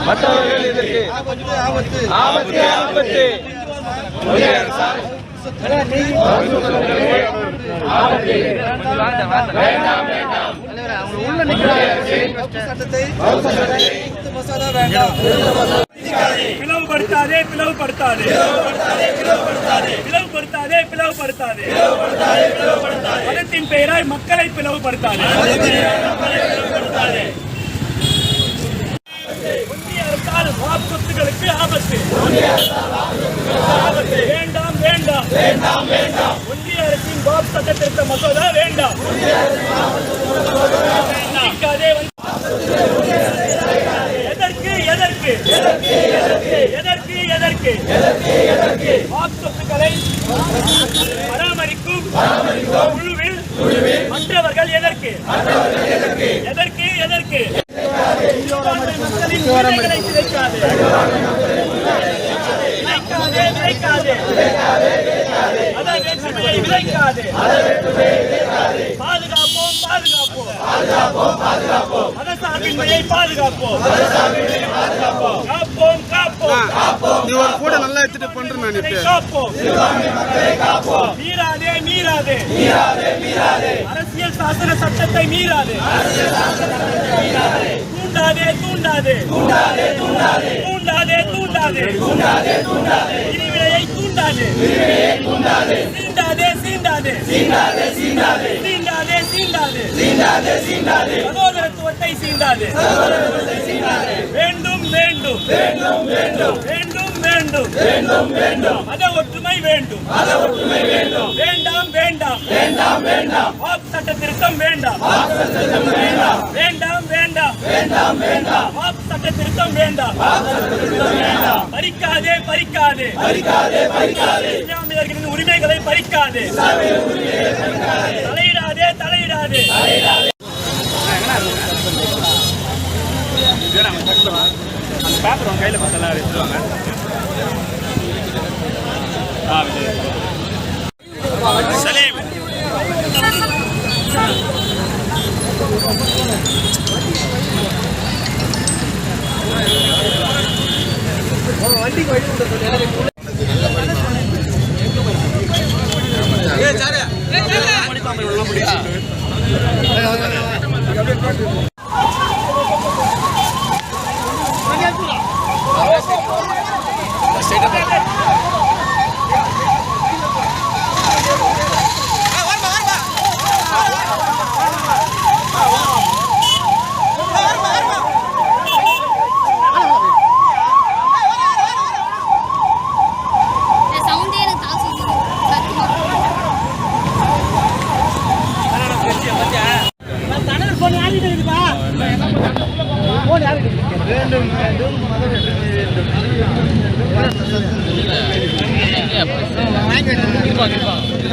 மற்றவர்கள் எதற்கு ஆபத்து ஆபத்து உள்ள நிற்கிற சட்டத்தை திருத்த மசோதா வேண்டாம் பிளவுபடுத்தாதே பிளவுபடுத்தாதே. பிளவுபடுத்தாதே பிளவுபடுத்தாதே. மதத்தின் பெயராய் மக்களை பிளவுபடுத்தாதே. ஒன்றிய அரசால் வாக்கு ஆபத்து. வேண்டாம் வேண்டாம். வேண்டாம் வேண்டாம் ஒன்றிய அரசின் பாப் சட்டத்திருத்த மசோதா வேண்டாம் நீக்காதே வந்து- எதற்கு எதற்கு எதற்கு எதற்கு எதற்கு வாக்கு சொத்துக்களை பராமரிக்கும் குழுவில் மற்றவர்கள் எதற்கு எதற்கு? எதற்கு? வேற்றுமையை விதைக்காதே. பாதுகாப்போம் பாதுகாப்போம். மதசார்பின்மையை பாதுகாப்போம். நல்லா எடுத்துட்டு பண்றேன் நான் இதை காப்போம். மீறாதே மீறாதே. அரசியல் சாசன சட்டத்தை மீறாதே. தூண்டாதே தூண்டாதே. தூண்டாதே தூண்டாதே. பிரிவினையை தூண்டாதே. சீண்டாதே சீண்டாதே. சீண்டாதே சீண்டாதே. சகோதரத்துவத்தை சீண்டாதே. வேண்டும். வேண்டும் வேண்டும். வேண்டும் மத ஒற்றுமை வேண்டும். வேண்டாம். வேண்டாம் வேண்டாம். வேண்டாம் வாக்கு சட்ட திருத்தம் வேண்டாம். வேண்டாம் வேண்டாம். வேண்டாம் வேண்டாம். வாக்கு சட்ட திருத்தம் வேண்டாம். பறிக்காதே பறிக்காதே. பறிக்காதே பறிக்காதே. இஸ்லாமியர்களின் உரிமைகளை பறிக்காதே. தலையிடாதே தலையிடாதே. சலீம். இந்த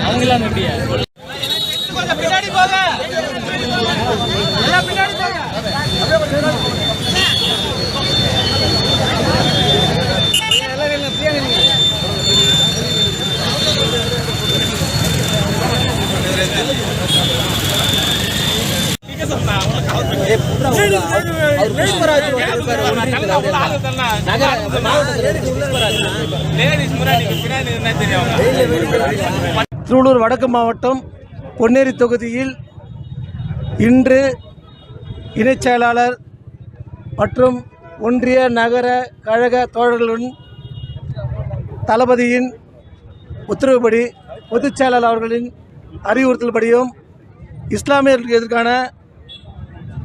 அவங்களாம் எப்படியா பின்னாடி போக திருவள்ளூர் வடக்கு மாவட்டம் பொன்னேரி தொகுதியில் இன்று இணைச் செயலாளர் மற்றும் ஒன்றிய நகர கழக தோழர்களுடன் தளபதியின் உத்தரவுப்படி பொதுச் செயலாளர் அவர்களின் அறிவுறுத்தல்படியும் இஸ்லாமியர்களுக்கு எதிர்க்கான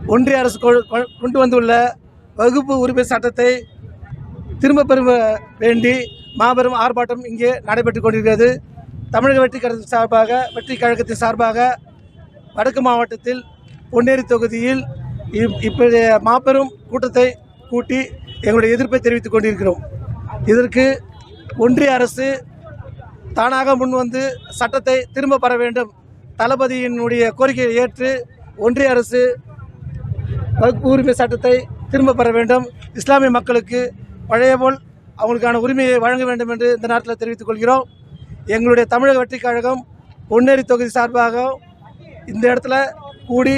ஒன்றிய அரசு கொண்டு வந்துள்ள வகுப்பு உரிமை சட்டத்தை திரும்ப பெற வேண்டி மாபெரும் ஆர்ப்பாட்டம் இங்கே நடைபெற்றுக் கொண்டிருக்கிறது. தமிழக வெற்றி கழகத்தின் சார்பாக வெற்றி கழகத்தின் சார்பாக வடக்கு மாவட்டத்தில் பொன்னேரி தொகுதியில் இப்- மாபெரும் கூட்டத்தை கூட்டி எங்களுடைய எதிர்ப்பை தெரிவித்துக் கொண்டிருக்கிறோம். இதற்கு ஒன்றிய அரசு தானாக முன் வந்து சட்டத்தை திரும்ப பெற வேண்டும். தளபதியினுடைய கோரிக்கையை ஏற்று ஒன்றிய அரசு வகுப்பு உரிமை சட்டத்தை திரும்ப பெற வேண்டும். இஸ்லாமிய மக்களுக்கு பழைய போல் அவங்களுக்கான உரிமையை வழங்க வேண்டும் என்று இந்த நேரத்தில் தெரிவித்துக் கொள்கிறோம். எங்களுடைய தமிழக வெற்றிக் கழகம் பொன்னேரி தொகுதி சார்பாக இந்த இடத்துல கூடி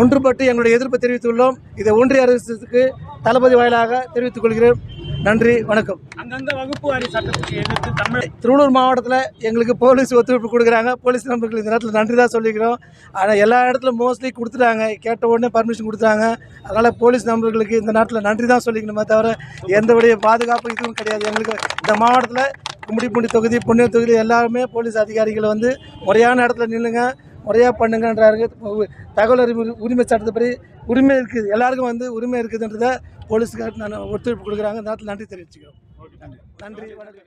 ஒன்றுபட்டு எங்களுடைய எதிர்ப்பை தெரிவித்துள்ளோம். இதை ஒன்றிய அரசுக்கு தளபதி வாயிலாக தெரிவித்துக் கொள்கிறேன். நன்றி வணக்கம். அங்கங்க வகுப்பு வாரி சட்டத்துக்கு எதிர்த்து தமிழ் திருவள்ளூர் மாவட்டத்தில் எங்களுக்கு போலீஸ் ஒத்துழைப்பு கொடுக்குறாங்க. போலீஸ் நண்பர்களுக்கு இந்த நேரத்தில் நன்றி தான் சொல்லிக்கிறோம். ஆனால் எல்லா இடத்துல மோஸ்ட்லி கொடுத்துட்டாங்க. கேட்ட உடனே பர்மிஷன் கொடுத்தாங்க அதனால் போலீஸ் நண்பர்களுக்கு இந்த நேரத்தில் நன்றி தான் சொல்லிக்கணுமே தவிர எந்தவுடைய பாதுகாப்பு இதுவும் கிடையாது. எங்களுக்கு இந்த மாவட்டத்தில் கும்மிடிப்பூண்டி தொகுதி புண்ணிய தொகுதி எல்லாருமே போலீஸ் அதிகாரிகள் வந்து முறையான இடத்துல நில்லுங்க முறையாக பண்ணுங்கன்றாரு. தகவல் அறிவு உரிமை சட்டத்தைப்படி உரிமை இருக்குது. எல்லாருக்கும் வந்து உரிமை இருக்குதுன்றதை போலீஸ்கார் நான் ஒத்துழைப்பு கொடுக்குறாங்க இந்த நேரத்தில் நன்றி தெரிவிச்சுக்கிறோம். நன்றி. வணக்கம்.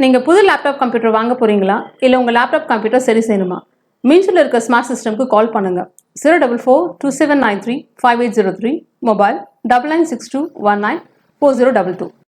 நீங்கள் புது லேப்டாப் கம்ப்யூட்டர் வாங்க போகிறீங்களா இல்லை உங்கள் லேப்டாப் கம்ப்யூட்டர் சரி செய்யணுமா? மீன்ஸில் இருக்க ஸ்மார்ட் சிஸ்டம்க்கு கால் பண்ணுங்கள் zero double four two seven nine three five eight zero three mobile double nine six two one nine four zero double two